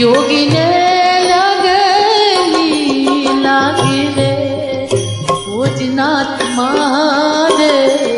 યોગીને લાગેલી લાગી રે ભોજનાથ મહાદેવ